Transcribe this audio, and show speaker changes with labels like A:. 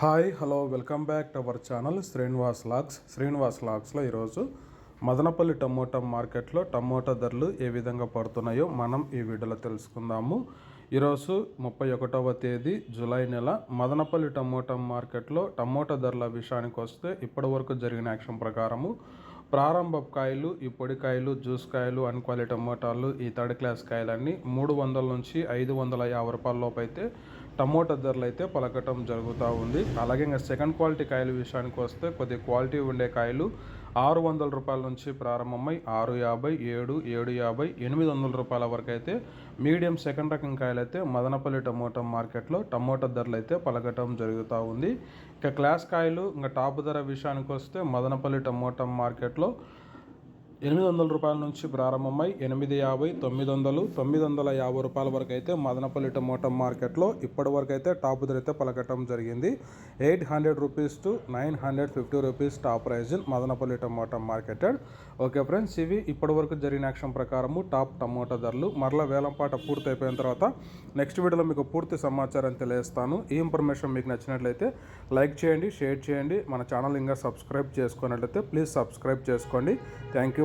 A: Hi hello welcome back to our channel Srinivas logs Srinivas లాగ్స్లో ఈరోజు Madanapalle tomato మార్కెట్లో tomato ధరలు ఏ విధంగా పడుతున్నాయో మనం ఈ వీడియోలో తెలుసుకుందాము. ఈరోజు ముప్పై ఒకటవ తేదీ జూలై నెల. మదనపల్లి టమోటా మార్కెట్లో టమోటా ధరల విషయానికి వస్తే ఇప్పటి వరకు జరిగిన యాక్షన్ ప్రకారము ప్రారంభ కాయలు ఈ పొడి కాయలు జ్యూస్ కాయలు అన్క్వాలిటీ టమోటాలు ఈ థర్డ్ క్లాస్ కాయలన్నీ మూడు వందల నుంచి ఐదు వందల యాభై రూపాయల లోపు అయితే టమోటా ధరలు అయితే పలకటం జరుగుతూ ఉంది. అలాగే ఇంకా సెకండ్ క్వాలిటీ కాయల విషయానికి వస్తే కొద్ది క్వాలిటీ ఉండే కాయలు ఆరు వందల రూపాయల నుంచి ప్రారంభమై ఆరు యాభై ఏడు ఏడు యాభై ఎనిమిది వందల రూపాయల వరకు అయితే మీడియం సెకండ్ రకం కాయలు అయితే మదనపల్లి టమోటా మార్కెట్లో టమోటా ధరలు అయితే పలకటం జరుగుతూ ఉంది. ఇంకా క్లాస్ కాయలు ఇంకా టాప్ ధర విషయానికి వస్తే మదనపల్లి టమోటా మార్కెట్లో ఎనిమిది వందల రూపాయల నుంచి ప్రారంభమై ఎనిమిది యాభై తొమ్మిది వందలు తొమ్మిది వందల యాభై రూపాయల వరకు అయితే మదనపల్లి టమోటా మార్కెట్లో ఇప్పటి వరకు అయితే టాప్ ధర అయితే పలకటం జరిగింది. Eight hundred rupees to nine hundred fifty rupees top price Madanapalle tomato market yard. Okay friends ఇవి ఇప్పటి వరకు జరిగిన యాక్షన్ ప్రకారము టాప్ టమోటా ధరలు. మరలా వేలంపాట పూర్తి అయిపోయిన తర్వాత నెక్స్ట్ వీడియోలో మీకు పూర్తి సమాచారం తెలియజేస్తాను. ఈ ఇన్ఫర్మేషన్ మీకు నచ్చినట్లయితే లైక్ చేయండి షేర్ చేయండి. మన ఛానల్ ఇంకా సబ్స్క్రైబ్ చేసుకున్నట్లయితే ప్లీజ్ సబ్స్క్రైబ్ చేసుకోండి. Thank you.